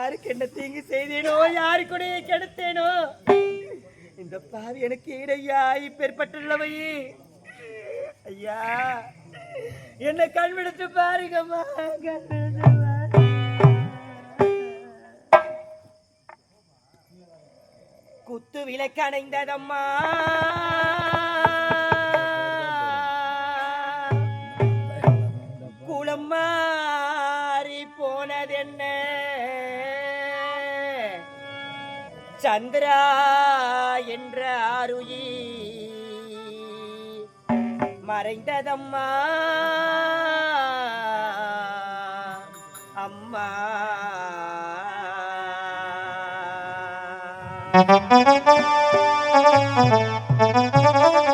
யாருக்கு என்ன தீங்கு செய்தேனோ யாரு கெடுத்தேனோ? இந்த பாவி எனக்கு ஈடையா இப்பேற்பட்ட ஐயா என்ன கண் விடுத்து பாருங்கம்மா. பாருங்க. குத்து விளக்கணைந்ததம்மா. சந்திரா என்ற ஆருயி மறைந்ததம்மா. அம்மா அம்மா,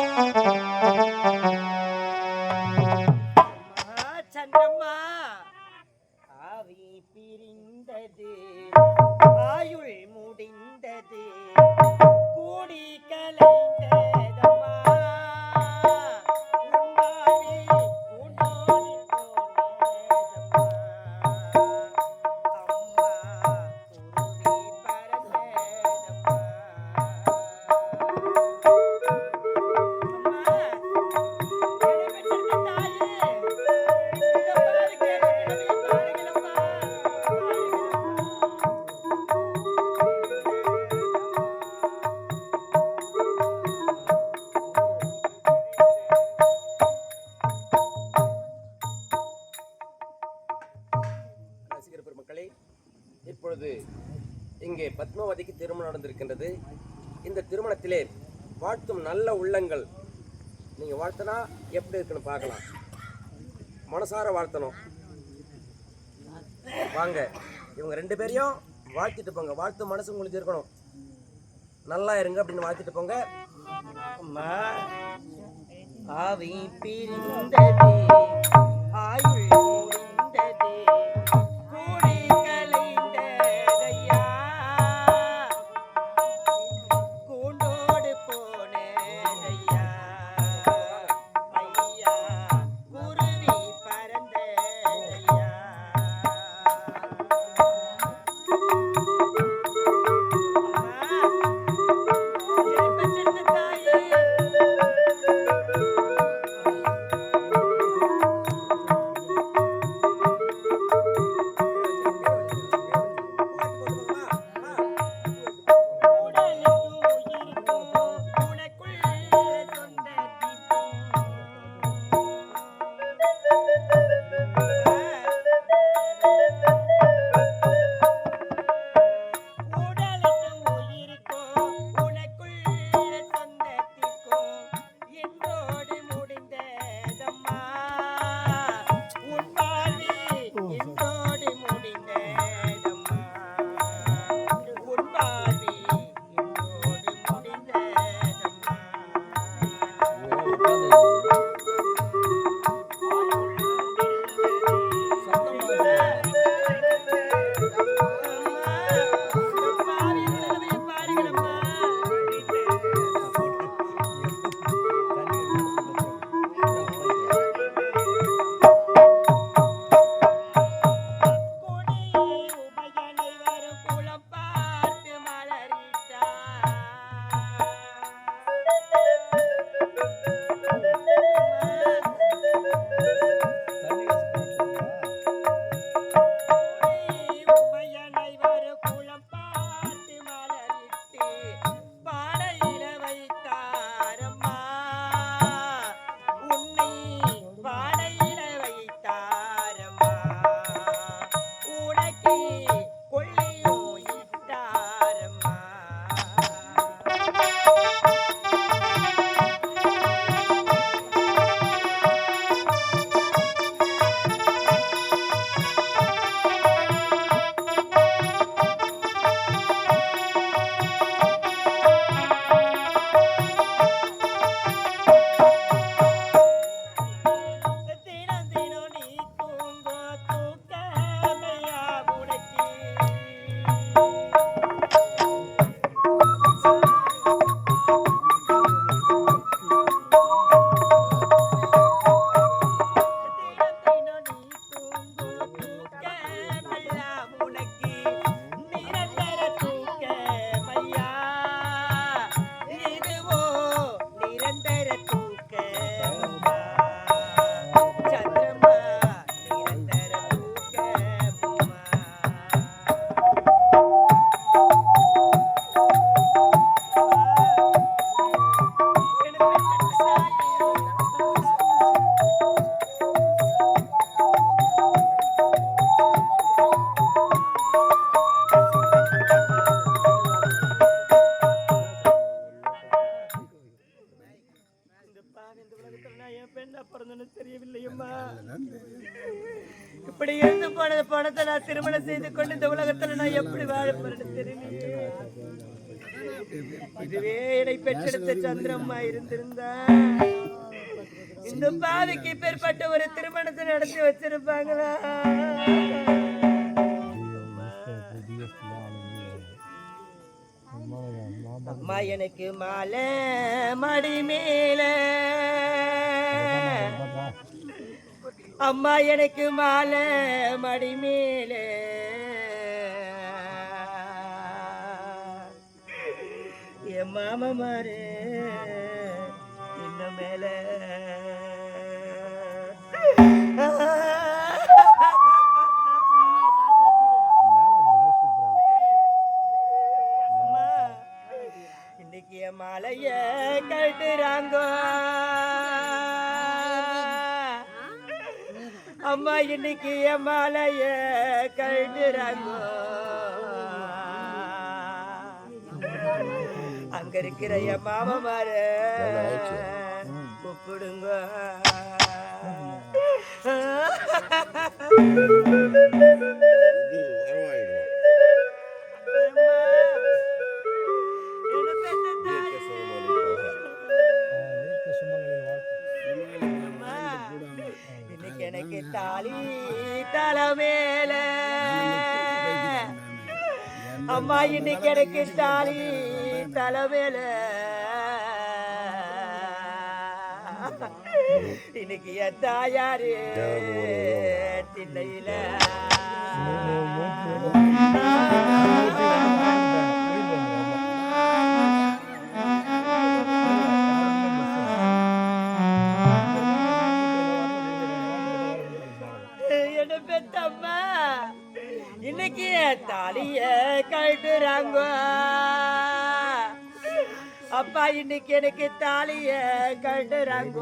பத்மவதிக்கு திருமணம் நடந்திருக்கின்றது. இந்த திருமணத்திலே வாழ்த்தும் நல்ல உள்ளங்கள் நீங்கள் வாழ்த்தினா எப்படி இருக்குன்னு பார்க்கலாம். மனசார வாழ்த்தணும். வாங்க இவங்க ரெண்டு பேரையும் வாழ்த்திட்டு போங்க. வாழ்த்து மனசு உங்களுக்கு இருக்கணும். நல்லா இருங்க அப்படின்னு வாழ்த்திட்டு போங்க. ஆவி பிரிந்தது. aí! போகுதுன்னு தெரியவில்லையம்மா. இப்படி இருந்து போன பணத்தை நான் திருமணம் செய்து கொண்டு இந்த உலகத்துல நான் எப்படி வாழ போறேன்னு தெரியலையே இதுவே என்னை பெற்றெடுத்த சந்திரம்மா இருந்திருந்தா. இந்த பாதைக்கு பேர்பட்ட ஒரு திருமணத்தை நடத்தி வச்சிருப்பாங்களா? அம்மா எனக்கு மாலை மடி மேலே. அம்மா எனக்கு மாலை மடிமேலே. என் மாமா அம்மா இன்னைக்கு மாலைய கட்டுறாங்கோ அங்க இருக்கிற என் மாமா மாற கூப்பிடுங்க. என்ன தாலி தலைமேல. அம்மா இன்னைக்கு எனக்கு தாலி தலை மேல இன்னைக்கு என் தாயாரு திண்ணையில. பெத்தம்மா. இன்னைக்கு தாலிய கழட்டுறாங்க அப்பா இன்னைக்கு எனக்கு தாலிய கழட்டுறாங்க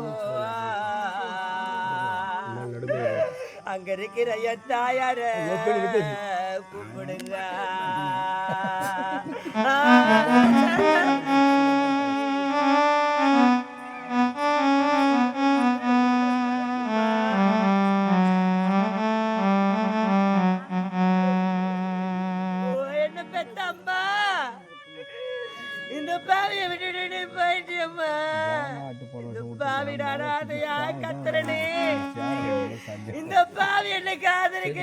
அங்க இருக்கிற என் தாயார கூப்பிடுங்க. பாவியை விட்டுட்டு போயிட்டியம்மா. இந்த கத்துறனே இந்த பாவி என்ன காதலிக்க